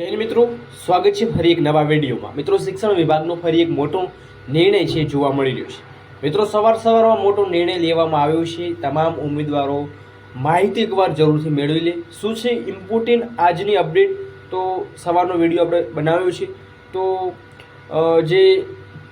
હિન્દ મિત્રો, સ્વાગત છે ફરી એક નવા વિડીયોમાં. મિત્રો, શિક્ષણ વિભાગનો ફરી એક મોટો નિર્ણય છે જોવા મળી રહ્યો છે. મિત્રો, સવાર સવારમાં મોટો નિર્ણય લેવામાં આવ્યો છે. તમામ ઉમેદવારો માહિતી એકવાર જરૂરથી મેળવી લે. શું છે ઇમ્પોર્ટન્ટ આજની અપડેટ તો સવારનો વીડિયો આપણે બનાવ્યો છે. તો જે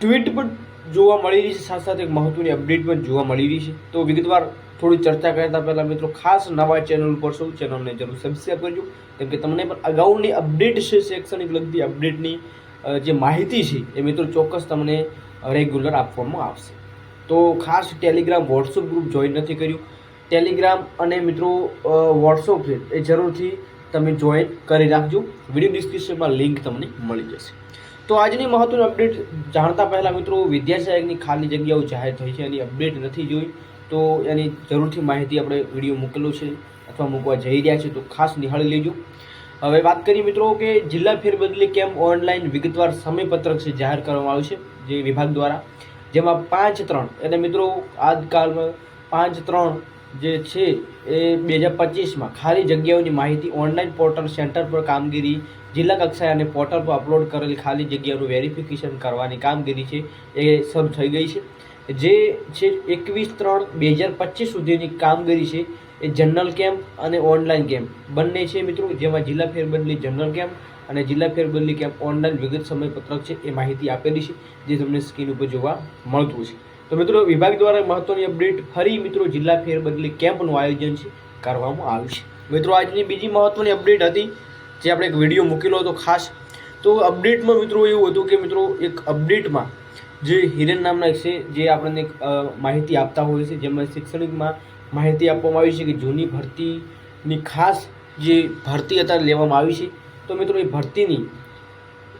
ટ્વીટ પણ જોવા મળી રહી છે, સાથે સાથે એક મહત્વની અપડેટ પણ જોવા મળી રહી છે. તો વિગતવાર થોડી ચર્ચા કરતા પહેલાં મિત્રો, ખાસ નવા ચેનલ પર સૌ ચેનલને જરૂર સબસ્ક્રાઈબ કરજો. કેમ કે તમને પણ અગાઉની અપડેટ છે, શૈક્ષણિક લગતી અપડેટની જે માહિતી છે, એ મિત્રો ચોક્કસ તમને રેગ્યુલર આપવામાં આવશે. તો ખાસ ટેલિગ્રામ વોટ્સઅપ ગ્રુપ જોઈન નથી કર્યું. ટેલિગ્રામ અને મિત્રો વોટ્સઅપ છે એ જરૂરથી તમે જોઈન કરી રાખજો. વીડિયો ડિસ્ક્રિપ્શનમાં લિંક તમને મળી જશે. તો આજની મહત્વની અપડેટ જાણતા પહેલાં મિત્રો વિદ્યાસહાયકની ખાલી જગ્યાઓ જાહેર થઈ છે, એની અપડેટ નથી જોઈ. તો એની જરૂરથી માહિતી આપણે વીડિયો મૂકેલો છે અથવા મૂકવા જઈ રહ્યા છે, તો ખાસ નિહાળી લેજો. હવે વાત કરીએ મિત્રો કે જિલ્લા ફેરબદલી કેમ્પ ઓનલાઈન વિગતવાર સમયપત્રક છે, જાહેર કરવામાં આવ્યું છે, જે વિભાગ દ્વારા. જેમાં પાંચ ત્રણ, એટલે મિત્રો આજકાલમાં પાંચ ત્રણ જે છે એ બે હજાર પચીસમાં ખાલી જગ્યાઓની માહિતી ઓનલાઈન પોર્ટલ સેન્ટર પર કામગીરી, જિલ્લા કક્ષાએ અને પોર્ટલ પર અપલોડ કરેલી ખાલી જગ્યાઓનું વેરિફિકેશન કરવાની કામગીરી છે, એ શરૂ થઈ ગઈ છે. જે છે એકવીસ ત્રણ બે હજાર પચીસ સુધીની કામગીરી છે, એ જનરલ કેમ્પ અને ઓનલાઈન કેમ્પ. બંને છે મિત્રો, જેમાં જિલ્લા ફેરબદલી જનરલ કેમ્પ અને જિલ્લા ફેરબદલી કેમ્પ ઓનલાઈન વિગત સમયપત્રક છે, એ માહિતી આપેલી છે, જે તમને સ્ક્રીન ઉપર જોવા મળતું છે તો મિત્રો વિભાગ દ્વારા મહત્વની અપડેટ ફરી મિત્રો જિલ્લા ફેરબદલી કેમ્પનું આયોજન છે કરવામાં આવ્યું છે. મિત્રો આજની બીજી મહત્વની અપડેટ હતી જે આપણે એક વીડિયો મૂકેલો હતો ખાસ. તો અપડેટમાં મિત્રો એવું હતું કે મિત્રો એક અપડેટમાં જે હિરેન નામના છે જે આપણને એક, માહિતી આપતા હોય છે જેમાં શૈક્ષણિકમાં માહિતી આપવામાં આવી છે કે જૂની ભરતીની ખાસ જે ભરતી અત્યારે લેવામાં આવી છે. તો મિત્રો એ ભરતીની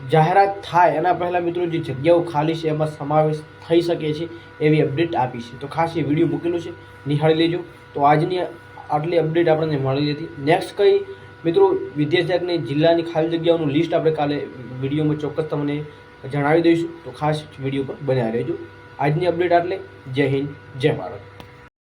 જાહેરાત થાય એના પહેલાં મિત્રો જે જગ્યાઓ ખાલી છે એમાં સમાવેશ થઈ શકે છે એવી અપડેટ આપી છે. તો ખાસ એ વીડિયો મૂકેલો છે, નિહાળી લેજો. તો આજની આટલી અપડેટ આપણને મળી હતી નેક્સ્ટ કઈ મિત્રો વિદ્યાર્થીની જિલ્લાની ખાલી જગ્યાઓનું લિસ્ટ આપણે કાલે વિડીયોમાં ચોક્કસ તમને જણાવી દઈશું. તો ખાસ વીડિયો પર બન્યા રહેજો. આજની અપડેટ આટલે. જય હિન્દ, જય ભારત.